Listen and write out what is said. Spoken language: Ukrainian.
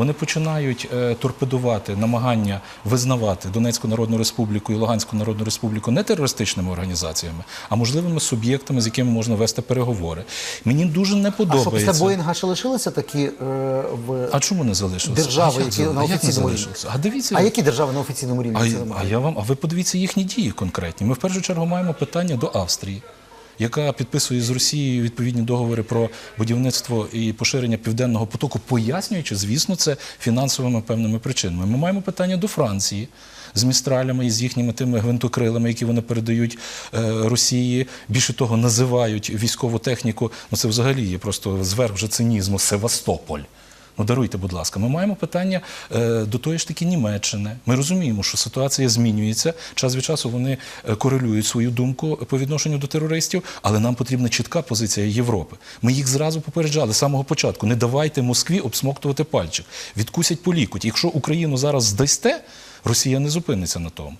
вони починають е, торпедувати намагання визнавати Донецьку Народну Республіку і Луганську Народну Республіку не терористичними організаціями, а можливими суб'єктами, з якими можна вести переговори. Мені дуже не А що подобається. після Боїнга ще лишилися такі е, в А чому не залишилося? Держави, а які на офіційному рівні? А дивіться, а які держави на офіційному рівні а, а я вам, а ви подивіться їхні дії конкретні. Ми в першу чергу маємо питання до Австрії, яка підписує з Росією відповідні договори про будівництво і поширення південного потоку, пояснюючи, звісно, це фінансовими певними причинами. Ми маємо питання до Франції. З містралями і з їхніми тими гвинтокрилами, які вони передають е, Росії, більше того, називають військову техніку. Ну це взагалі є просто зверх вже цинізму Севастополь. Ну, даруйте, будь ласка, ми маємо питання е, до тої ж таки Німеччини. Ми розуміємо, що ситуація змінюється. Час від часу вони е, корелюють свою думку по відношенню до терористів, але нам потрібна чітка позиція Європи. Ми їх зразу попереджали з самого початку. Не давайте Москві обсмоктувати пальчик. Відкусять по лікуть. Якщо Україну зараз здасте, Росія не зупиниться на тому.